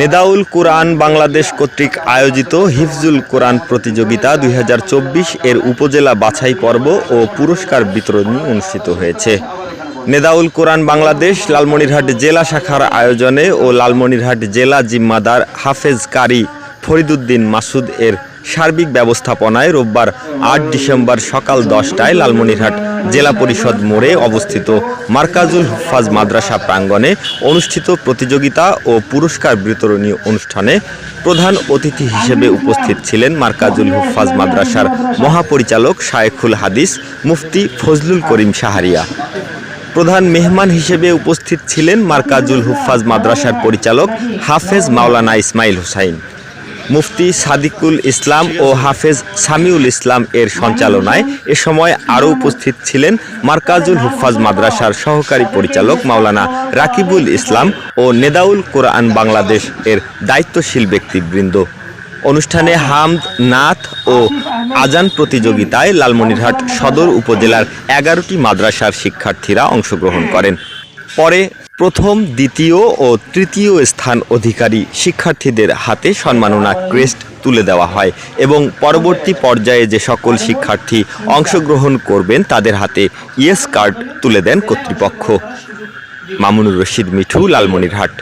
নেদাউল কোরআন বাংলাদেশ কর্তৃক আয়োজিত হিফজুল কোরআন প্রতিযোগিতা দুই হাজার চব্বিশ এর উপজেলা বাছাই পর্ব ও পুরস্কার বিতরণী অনুষ্ঠিত হয়েছে। নেদাউল কোরআন বাংলাদেশ লালমনিরহাট জেলা শাখার আয়োজনে ও লালমনিরহাট জেলা জিম্মাদার হাফেজ কারি ফরিদুদ্দিন মাসুদ এর সার্বিক ব্যবস্থাপনায় রোববার আট ডিসেম্বর সকাল দশটায় লালমনিরহাট জেলা পরিষদ মোড়ে অবস্থিত মার্কাজুল হুফাজ মাদ্রাসা প্রাঙ্গণে অনুষ্ঠিত প্রতিযোগিতা ও পুরস্কার বিতরণী অনুষ্ঠানে প্রধান অতিথি হিসেবে উপস্থিত ছিলেন মার্কাজুল হুফাজ মাদ্রাসার মহাপরিচালক শায়েখুল হাদিস, মুফতি ফজলুল করিম শাহরিয়া। প্রধান মেহমান হিসেবে উপস্থিত ছিলেন মার্কাজুল হুফাজ মাদ্রাসার পরিচালক হাফেজ মাওলানা ইসমাইল হুসাইন। মুফতি সাদিকুল ইসলাম ও হাফেজ সামিউল ইসলাম এর সঞ্চালনায় এ সময় আরও উপস্থিত ছিলেন মার্কাজুল হুফাজ মাদ্রাসার সহকারী পরিচালক মাওলানা রাকিবুল ইসলাম ও নেদাউল কোরআন বাংলাদেশ এর দায়িত্বশীল ব্যক্তিবৃন্দ। অনুষ্ঠানে হামদ নাথ ও আজান প্রতিযোগিতায় লালমনিরহাট সদর উপজেলার এগারোটি মাদ্রাসার শিক্ষার্থীরা অংশগ্রহণ করেন। পরে প্রথম, দ্বিতীয় ও তৃতীয় স্থান অধিকারী শিক্ষার্থীদের হাতে সম্মাননা ক্রেস্ট তুলে দেওয়া হয় এবং পরবর্তী পর্যায়ে যে সকল শিক্ষার্থী অংশগ্রহণ করবেন, তাদের হাতে ইয়েস কার্ড তুলে দেন কর্তৃপক্ষ। মামুনুর রশিদ, মিঠু, লালমনিরহাট।